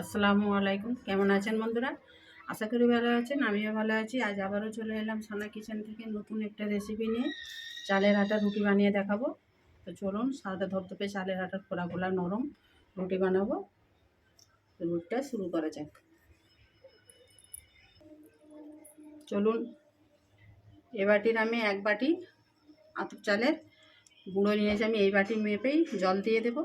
আসসালামু আলাইকুম। কেমন আছেন বন্ধুরা? আশা করি ভালো আছেন, আমিও ভালো আছি। আজ আবারও চলে এলাম সানা কিচেন থেকে নতুন একটা রেসিপি নিয়ে চালের আটা রুটি বানিয়ে দেখাবো। তো চলুন, সাদা ধপধপে চালের আটার খোলা খোলা নরম রুটি বানাবো। রুটিটা শুরু করা যাক। চলুন, এ বাটির আমি এক বাটি আতপ চালের গুঁড়ো নিয়েছি আমি এই বাটি মেপেই জল দিয়ে দেবো।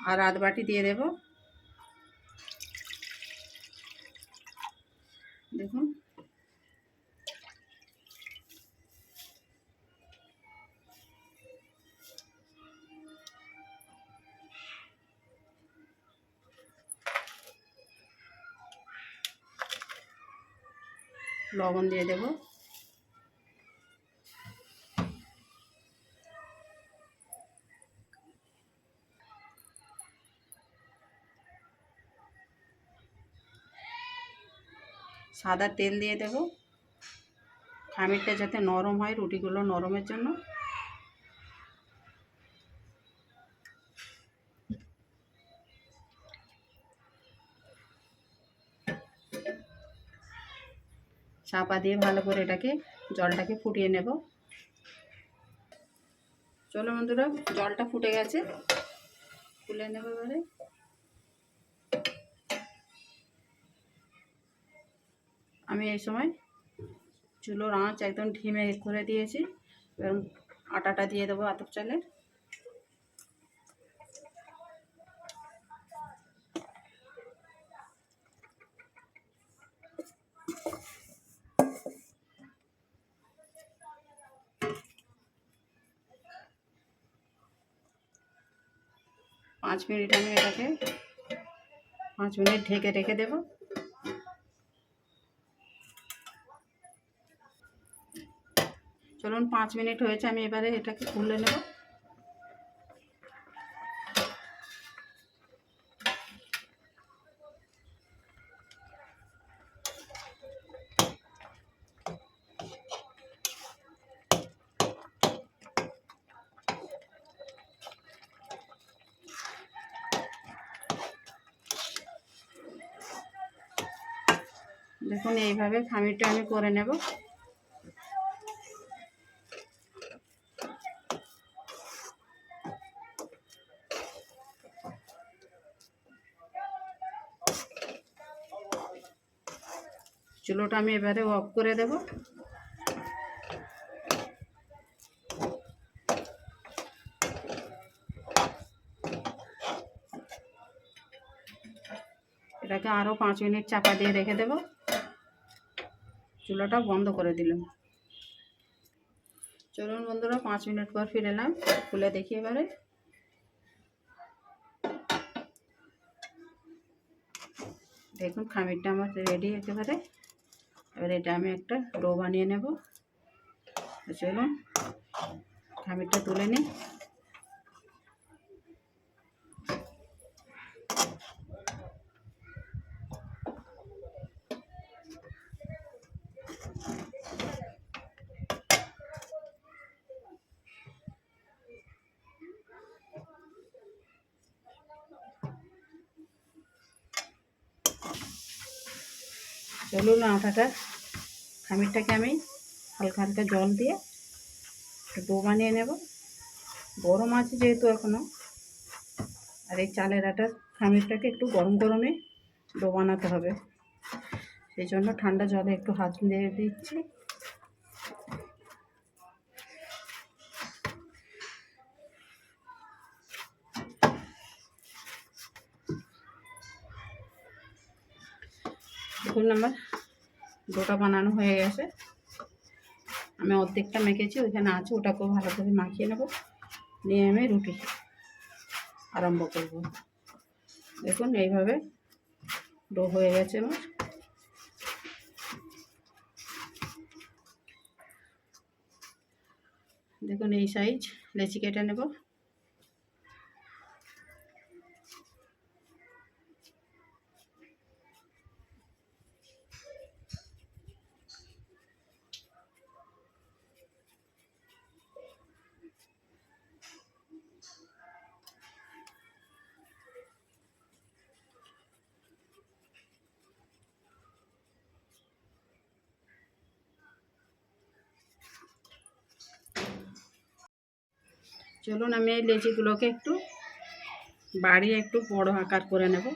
আর আধ বাটি দিয়ে দেব। দেখুন। লবণ দিয়ে দেব। সাদা তেল দিয়ে দেব। খামিরটা যাতে নরম হয়, রুটিগুলো নরমের জন্য। চাপা দিয়ে ভালো করে এটাকে, জলটাকে ফুটিয়ে নেব। চলো বন্ধুরা, জলটা ফুটে গেছে। ফুলে নেব এবারে। আমি এই সময় চুলোর আঁচ একদম ঢিমে করে দিয়েছি। এবং আটাটা দিয়ে দেবো আতপ চালের। পাঁচ মিনিট আমি এটাকে পাঁচ মিনিট ঢেকে রেখে দেবো। চলুন পাঁচ মিনিট হয়েছে, আমি এবারে এটাকে খুলে নেব। দেখুন, এইভাবে খামিরটা আমি করে নেব। চুলোটা আমি এবারে অফ করে দেব। এটাকে আরও পাঁচ মিনিট চাপা দিয়ে রেখে দেব। চুলোটা বন্ধ করে দিলাম। চলুন বন্ধুরা, পাঁচ মিনিট পর ফিরে এলাম। খুলে দেখি এবারে। দেখুন, খামিরটা আমার রেডি একেবারে। এবার এটা আমি একটা ডো বানিয়ে নেব। চলুন খামিরটা তুলে নিই। চলুন আটাটা খামিরটাকে আমি হালকা হালকা জল দিয়ে একটু ডো বানিয়ে নেব। গরম আছে যেহেতু এখনও আর এই চালের আটার খামিরটাকে একটু গরম গরমে ডো বানাতে হবে। সেই জন্য ঠান্ডা জলে একটু হাত দিয়ে দিচ্ছি। দেখুন আমার ডোটা বানানো হয়ে গেছে। আমি অর্ধেকটা মেখেছি, ওইখানে আছে, ওটাকেও ভালো করে মাখিয়ে নেব। নিয়ে আমি রুটি আরম্ভ করব। দেখুন, এইভাবে ডো হয়ে গেছে আমার। দেখুন, এই সাইজ লেচি কেটে নেব। চলুন আমি এই লেচিগুলোকে একটু বাড়িয়ে একটু বড় আকার করে নেব।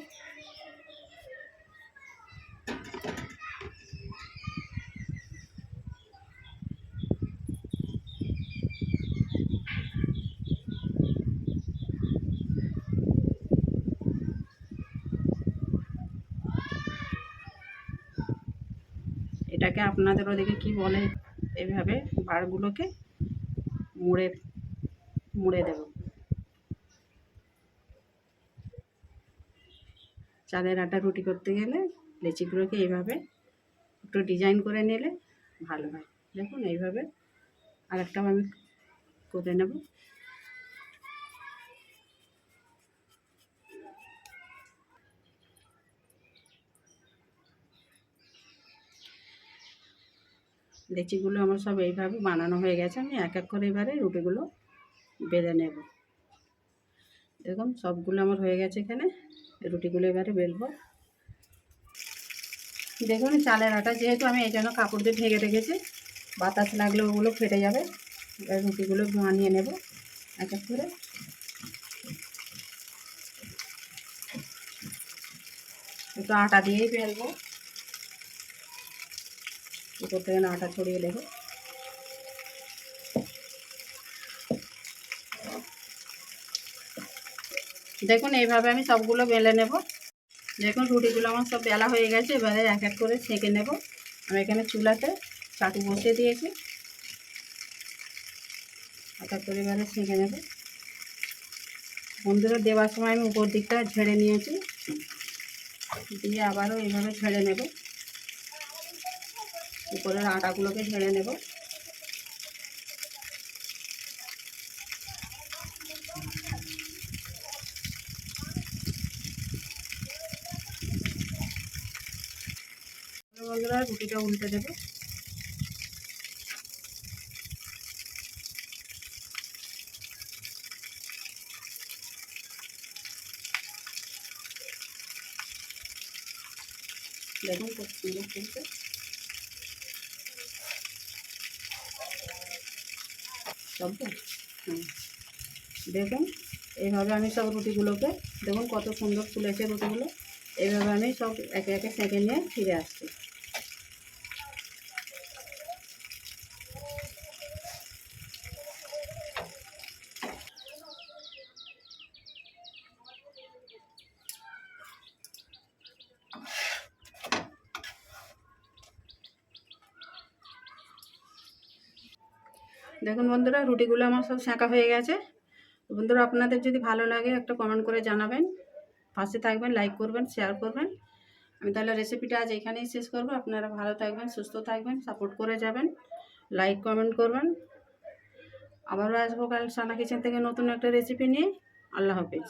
এটাকে আপনাদের ওদিকে কি বলে? এইভাবে বারগুলোকে মুড়ে মুড়ে দেব। চালের আটা রুটি করতে গেলে লেচিগুলোকে এইভাবে একটু ডিজাইন করে নিলে ভালো হয়। দেখুন, এইভাবে আরেকটাও আমি করে নেব। লেচিগুলো আমার সব এইভাবে বানানো হয়ে গেছে। আমি এক এক করে এবারে রুটিগুলো বেলে নেব। দেখুন, সবগুলো আমার হয়ে গেছে এখানে। রুটিগুলো এবারে বেলবো। দেখুন, চালের আটা যেহেতু আমি এই জন্য কাপড় দিয়ে ঢেকে রেখেছি, বাতাস লাগলে ওগুলো ফেটে যাবে। এবার রুটিগুলো বানিয়ে নেব এক এক করে। একটু আটা দিয়েই বেলবো। উপর থেকে আটা ছড়িয়ে দেবো। দেখুন, এইভাবে আমি সবগুলো বেলে নেব। দেখুন, রুটিগুলো আমার সব বেলা হয়ে গেছে, এবারে এক এক করে ছেঁকে নেব। আমি এখানে চুলাতে চাটু বসিয়ে দিয়েছি। এক এক করে এবারে ছেঁকে নেব। বন্ধুরা, দেওয়ার সময় আমি উপর দিকটা ঝেড়ে নিয়েছি। দিয়ে আবারও এইভাবে ঝেড়ে নেব। উপরের আটাগুলোকে ঝেড়ে নেব। বন্ধুরা রুটিটা উল্টে দেবো। দেখুন খুব সুন্দর ফুলছে। দেখুন, এইভাবে আমি সব রুটিগুলোকে, দেখুন কত সুন্দর ফুলেছে রুটিগুলো। এইভাবে আমি সব একে একে সেঁকে নিয়ে ফিরে আসছি। দেখুন বন্ধুরা, রুটিগুলো আমার সব সেঁকা হয়ে গেছে। বন্ধুরা, আপনাদের যদি ভালো লাগে একটা কমেন্ট করে জানাবেন। পাশে থাকবেন লাইক করবেন শেয়ার করবেন। আমি তাহলে রেসিপিটা আজ এখানেই শেষ করব। আপনারা ভালো থাকবেন, সুস্থ থাকবেন সাপোর্ট করে যাবেন লাইক কমেন্ট করবেন। আবারও আসব কাল সানা কিচেন থেকে নতুন একটা রেসিপি নিয়ে। আল্লাহ হাফেজ।